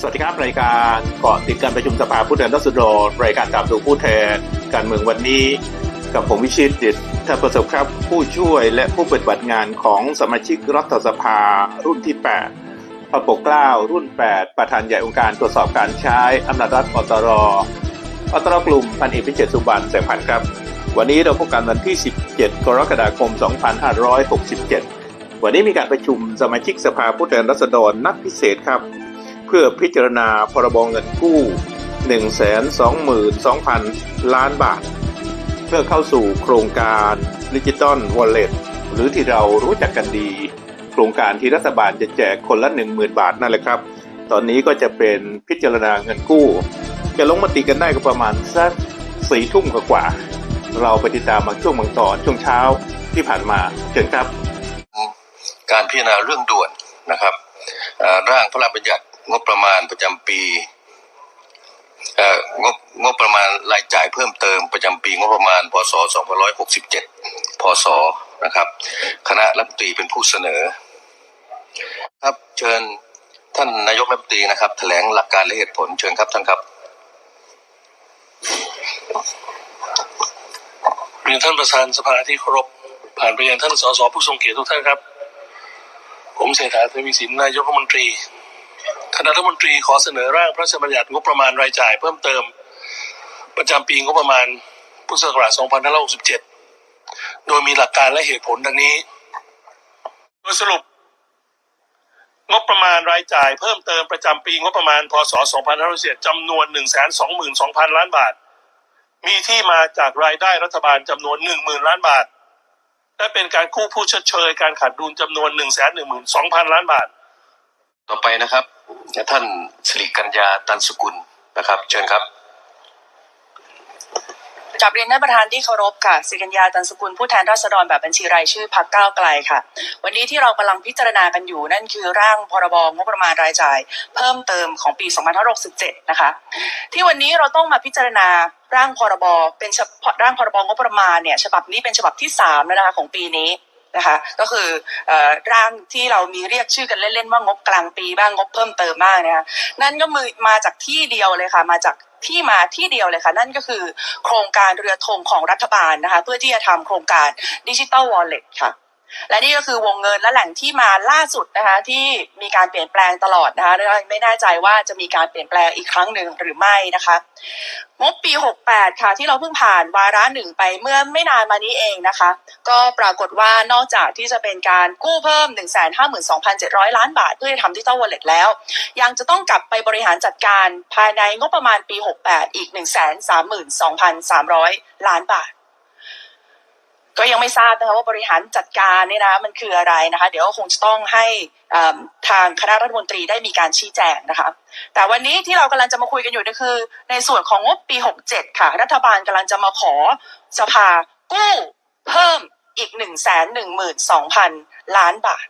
สวัสดีครับ รายการเกาะติดการประชุมสภาผู้แทนราษฎรรายการตามดูผู้แทนการเมืองวันนี้ กับผมวิชิตดิตถ้าประสบครับผู้ช่วยและผู้ปฏิบัติงานของสมาชิกรัฐสภารุ่นที่ 8 พระปกเกล้ารุ่น 8 ประธานใหญ่องค์การตรวจสอบการใช้อำนาจรัฐอตรอตรกลุ่มพันเอกพิเชษสุบานแสงพันครับ วันนี้เราพบกันวันที่ 17 กรกฎาคม 2567 วันนี้มีการประชุมสมาชิกสภาผู้แทนราษฎรนัดพิเศษครับ เพื่อพิจารณาพรบงเงินกู้ 122,000 ล้านบาท เพื่อเข้าสู่โครงการดิจิตอลวอลเล็ตหรือที่เรารู้จักกันดี โครงการที่รัฐบาลจะแจกคนละ 10,000 บาทนั่นแหละครับ ตอนนี้ก็จะเป็นพิจารณาเงินกู้ จะลงมติกันได้ก็ประมาณสักสี่ทุ่มกว่า เราไปติดตามบางช่วงบางตอนช่วงเช้าที่ผ่านมาเชิญครับ การพิจารณาเรื่องด่วนนะครับร่างพระราชบัญญัติ งบประมาณประจำปีเอ่องบงบประมาณรายจ่ายเพิ่มเติมประจำปีงบประมาณพศ2567พศนะครับ คณะรัฐมนตรีเป็นผู้เสนอ ครับเชิญท่านนายกรัฐมนตรีนะครับ แถลงหลักการและเหตุผลเชิญครับท่านครับเรียนท่านประธานสภาที่เคารพผ่านไปยังท่านสสผู้ทรงเกียรติทุกท่านครับ ผมเศรษฐาทวีสินนายกรัฐมนตรี คณะรัฐมนตรีขอเสนอร่างพระราชบัญญัติงบประมาณรายจ่าย เพิ่มเติม ประจำปีงบประมาณพุทธศักราช2567 โดยมีหลักการและเหตุผลดังนี้ โดยสรุป งบประมาณรายจ่าย เพิ่มเติมประจำปีงบประมาณพศ2567จำนวน 122,000 ล้านบาท มีที่มาจากรายได้รัฐบาลจำนวนหนึ่งหมื่นล้านบาท และเป็นการกู้ผู้ชดเชย การขาดดุลจำนวนหนึ่งแสนหนึ่งหมื่นสองพันล้านบาท ต่อไปนะครับ ท่านสิริกัญญาตันสกุลนะครับ เชิญครับกับเรียนท่านประธานที่เคารพค่ะสิริกัญญาตันสกุลผู้แทนราษฎรแบบบัญชีรายชื่อพักก้าวไกลค่ะ วันนี้ที่เรากำลังพิจารณากันอยู่นั่นคือร่างพรบงบประมาณรายจ่าย เพิ่มเติมของปี 2567 นะคะ ที่วันนี้เราต้องมาพิจารณาร่างพรบเป็นร่างพรบงบประมาณเนี่ยฉบับนี้เป็นฉบับที่3แล้วนะคะของปีนี้ นะคะก็คืออร่างที่เรามีเรียกชื่อกันเล่นๆว่างบกลางปีบ้างงบเพิ่มเติมบ้างนะคะนั่นก็มือมาจากที่เดียวเลยค่ะมาจากที่มาที่เดียวเลยค่ะนั่นก็คือ โครงการเรือธงของรัฐบาลนะคะเพื่อที่จะทำโครงการดิจิตอลวอลเล็ตค่ะ และนี่ก็คือวงเงินและแหล่งที่มาล่าสุดนะคะที่มีการเปลี่ยนแปลงตลอดนะคะไม่แน่ใจว่าจะมีการเปลี่ยนแปลงอีกครั้งหนึ่งหรือไม่นะคะงบปี 68 ค่ะ ที่เราเพิ่งผ่านวาระหนึ่งไปเมื่อไม่นานมานี้เองนะคะ ก็ปรากฏว่านอกจากที่จะเป็นการกู้เพิ่ม 152,700 ล้านบาท เพื่อทำดิจิตอลวอลเล็ตแล้ว ยังจะต้องกลับไปบริหารจัดการภายในงบประมาณปี 68 อีก 132,300 ล้านบาท ก็ยังไม่ทราบนะคะว่าบริหารจัดการเนี่ยนะมันคืออะไรนะคะ เดี๋ยวก็คงจะต้องให้ทางคณะรัฐมนตรีได้มีการชี้แจงนะคะ แต่วันนี้ที่เรากำลังจะมาคุยกันอยู่ก็คือ ในส่วนของงบปี 67 ค่ะ รัฐบาลกำลังจะมาขอสภากู้เพิ่มอีก 1 1 2 0 0 0 ล้านบาท